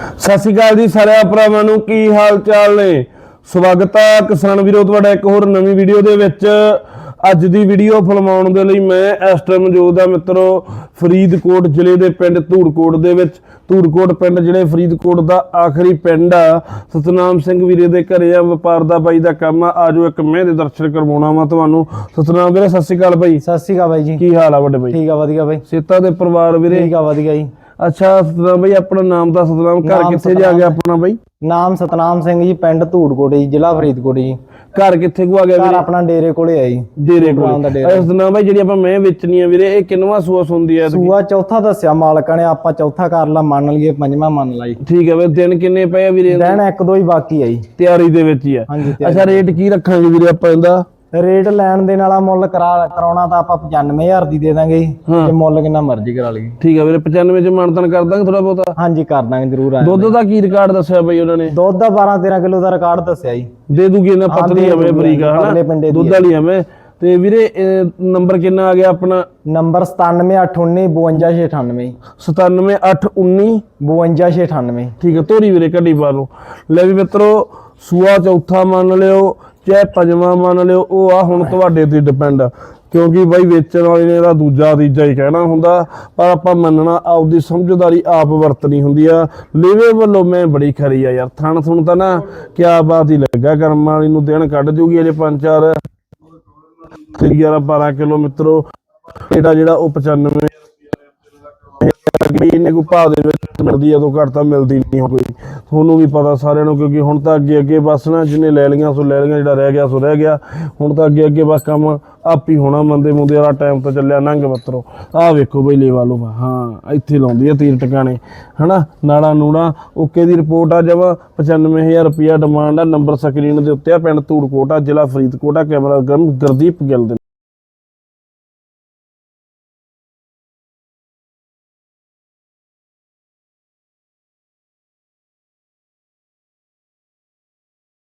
ਸਤਿ ਸ਼੍ਰੀ ਅਕਾਲ ਜੀ ਸਾਰਿਆਂ ਭਰਾਵਾਂ ਨੂੰ ਕੀ ਹਾਲ ਚਾਲ ਨੇ? ਸਵਾਗਤ ਹੈ ਕਿਸਾਨ ਵੀਰੋ ਤੁਹਾਡਾ ਇੱਕ ਹੋਰ ਨਵੀਂ ਵੀਡੀਓ ਦੇ ਵਿੱਚ। ਅੱਜ ਦੀ ਵੀਡੀਓ ਫਿਲਮਾਉਣ ਦੇ ਲਈ ਮੈਂ ਇਸ ਟਾਈਮ ਮੌਜੂਦ ਹਾਂ ਮਿੱਤਰੋ ਫਰੀਦਕੋਟ ਜ਼ਿਲ੍ਹੇ ਦੇ ਪਿੰਡ ਧੂੜਕੋਟ ਦੇ ਵਿੱਚ। ਧੂੜਕੋਟ ਪਿੰਡ ਜਿਹੜੇ ਫਰੀਦਕੋਟ ਦਾ ਆਖਰੀ ਪਿੰਡ ਆ ਸਤਨਾਮ ਸਿੰਘ ਵੀਰੇ ਦੇ ਘਰੇ ਆ ਵਪਾਰ ਦਾ ਬਾਈ ਦਾ ਕੰਮ ਆ। ਆਜੋ ਇੱਕ ਮੈਂ ਦੇ ਦਰਸ਼ਨ ਕਰਵਾਉਣਾ ਵਾ ਤੁਹਾਨੂੰ। ਸਤਨਾਮ ਵੀਰੇ ਸਤਿ ਸ਼੍ਰੀ ਅਕਾਲ ਬਾਈ। ਸਤਿ ਸ਼੍ਰੀ ਅਕਾਲ ਬਾਈ ਜੀ। ਕੀ ਹਾਲ ਆ ਵੱਡੇ ਬਾਈ? ਠੀਕ ਆ ਵਧੀਆ ਬਾਈ। ਸੇਤਾ ਦੇ ਪਰਿਵਾਰ ਵੀਰੇ? ਠੀਕ ਆ ਵਧੀਆ ਜੀ। ਅੱਛਾ ਸਤਨਾਮ ਬਾਈ ਆਪਣਾ ਨਾਮ ਦਾ ਸਤਨਾਮ ਘਰ ਨਾਮ ਕਿੱਥੇ ਜਾ ਸਤਨਾਮ। ਗਿਆ ਆਪਣਾ ਬਾਈ? ਨਾਮ ਸਤਨਾਮ ਸਿੰਘ ਜੀ ਪਿੰਡ ਧੂੜਕੋਟ ਜੀ ਜ਼ਿਲ੍ਹਾ ਫਰੀਦਕੋਟ ਜੀ। ਘਰ ਕਿੱਥੇ ਕੋ ਆ ਗਿਆ ਘਰ ਵੀਰੇ? ਆਪਣਾ ਡੇਰੇ ਕੋਲੇ ਆ ਜੀ। ਡੇਰੇ ਭਗਵਾਨ ਦਾ ਕੋਲ ਡੇਰਾ। ਬਾਈ ਜਿਹੜੀ ਆਪਾਂ ਮੈਂ ਵੇਚਣੀ ਆ ਵੀਰੇ ਇਹ ਕਿੰਨਵਾ ਸੂਆ ਸੁੰਦੀ ਆ ਸੂਆ ਚੌਥਾ ਦੱਸਿਆ ਮਾਲਕਾਂ ਨੇ ਆਪਾਂ ਚੌਥਾ ਕਰ ਲਾ ਮੰਨ ਲਈਏ ਪੰਜਵਾਂ ਮੰਨ ਲਾ ਜੀ। ਠੀਕ ਹੈ ਵੀਰੇ ਦਿਨ ਕਿੰਨੇ ਪਏ ਆ ਵੀਰੇ ਦਿਨ ਇੱਕ ਦੋ ਹੀ ਬਾਕੀ ਆ ਜੀ। ਤਿਆਰੀ ਦੇ ਵਿੱਚ ਹੀ ਆ। ਹਾਂਜੀ ਅੱਛਾ ਰੇਟ ਕੀ ਰੱਖਾਂਗੇ ਵੀਰੇ ਆਪਾਂ ਇਹਦਾ? ਰੇਟ ਲੈਣ ਦੇ ਵਾਲਾ ਮੁੱਲ ਕਰਾ ਕਰਾਉਣਾ ਤਾਂ ਆਪਾਂ 95000 ਦੀ ਦੇ ਦਾਂਗੇ ਜੀ। ਹਾਂ। ਤੇ ਮੁੱਲ ਕਿੰਨਾ ਮਰਜ਼ੀ ਕਰਾ ਲਈਏ। ਠੀਕ ਹੈ ਵੀਰੇ 95 ਚ ਮਾਨਤਨ ਕਰ ਦਾਂਗੇ ਥੋੜਾ ਬਹੁਤਾ। ਹਾਂਜੀ ਕਰ ਦਾਂਗੇ ਜ਼ਰੂਰ ਆ ਦੁੱਧ ਦਾ ਕੀ ਰਿਕਾਰਡ ਦੱਸਿਆ ਬਈ ਉਹਨਾਂ ਨੇ? ਦੁੱਧ ਦਾ 12 13 ਕਿਲੋ ਦਾ ਰਿਕਾਰਡ ਦੱਸਿਆ ਜੀ। ਦੇ ਦੂਗੀ ਇਹਨਾਂ ਹਾਂ, ਪਤਲੀ ਦੇ ਹਵੇਂ ਦੂਗੀ, ਬਰੀਕ ਆ ਪਤਲੇ ਹਨਾ ਪਿੰਡੇ ਦੀ ਦੁੱਧ ਵਾਲੀ ਹਵੇਂ ਤੇ ਵੀਰੇ ਨੰਬਰ ਕਿੰਨਾ ਆ ਗਿਆ ਆਪਣਾ? ਨੰਬਰ 97819 52698 97819 52698 ਠੀਕ ਹੈ ਤੋਰੀ ਵੀਰੇ ਕੱਢੀ ਬਾਹਰ। ਨੂੰ ਲੈ ਵੀ ਮਿੱਤਰੋ ਸੂਆ ਚੌਥਾ ਮੰਨ ਲਿਓ ਚਾਹੇ ਪੰਜਵਾਂ ਮੰਨ ਲਿਓ ਉਹ ਆ ਹੁਣ ਤੁਹਾਡੇ ਤੇ ਡਿਪੈਂਡ ਕਿਉਂਕਿ ਬਾਈ ਵੇਚਣ ਵਾਲੇ ਨੇ ਇਹਦਾ ਦੂਜਾ ਤੀਜਾ ਹੀ ਕਹਿਣਾ ਹੁੰਦਾ ਪਰ ਆਪਾਂ ਮੰਨਣਾ ਆਪਦੀ ਸਮਝਦਾਰੀ ਆਪ ਵਰਤਣੀ ਹੁੰਦੀ ਆ। ਲੇਵੇ ਵੱਲੋਂ ਮੈਂ ਬੜੀ ਖਰੀ ਆ ਯਾਰ ਥਣ ਥੁਣ ਤਾਂ ਨਾ ਕਿਆ ਬਾਤ ਹੀ ਲੱਗਾ ਕਰਮ ਵਾਲੀ ਨੂੰ ਦਿਨ ਕੱਢ ਜੂਗੀ ਅਜੇ ਪੰਜ ਚਾਰ। ਤੇ 11 12 ਕਿਲੋ ਮਿੱਤਰੋ ਇਹਦਾ ਜਿਹੜਾ ਉਹ 95 ਅੱਗੇ ਨੇ ਕੋਈ ਭਾਅ ਦੇ ਵਿੱਚ ਮਿਲਦੀ ਆ ਤੋਂ ਘੱਟ ਤਾਂ ਮਿਲਦੀ ਨਹੀਂ ਕੋਈ ਤੁਹਾਨੂੰ ਵੀ ਪਤਾ ਸਾਰਿਆਂ ਨੂੰ, ਕਿਉਂਕਿ ਹੁਣ ਤਾਂ ਅੱਗੇ ਅੱਗੇ ਬਸ ਨਾ ਜਿਹਨੇ ਲੈ ਲਈਆਂ, ਸੋ ਲੈ ਲਈਆਂ, ਜਿਹੜਾ ਰਹਿ ਗਿਆ, ਸੋ ਰਹਿ ਗਿਆ। ਹੁਣ ਤਾਂ ਅੱਗੇ ਅੱਗੇ ਬਸ ਕੰਮ ਆਪ ਹੀ ਹੋਣਾ, ਮੰਦੇ ਮੁੰਦੇ ਵਾਲਾ ਟਾਈਮ ਤਾਂ ਚੱਲਿਆ, ਨੰਗ ਬੱਤਰੋ। ਆਹ ਵੇਖੋ ਬਈ, ਲੇਵਾ ਲੋ ਹਾਂ, ਇੱਥੇ ਲਾਉਂਦੀ ਆ ਤੀਰ ਟਿਕਾਣੇ, ਹਨਾ? ਨਾੜਾ ਨੂੜਾ, ਓਕੇ ਦੀ ਰਿਪੋਰਟ ਆ ਜਵਾ 95000 ਰੁਪਿਆ ਡਿਮਾਂਡ ਆ ਨੰਬਰ ਸਕਰੀਨ ਦੇ ਉੱਤੇ ਆ, ਪਿੰਡ ਧੂੜਕੋਟ ਆ, ਜ਼ਿਲ੍ਹਾ ਫਰੀਦਕੋਟ ਆ ਕੈਮਰਾ ਗਨ ਗੁਰਦੀਪ ਗਿੱਲ ਦੇ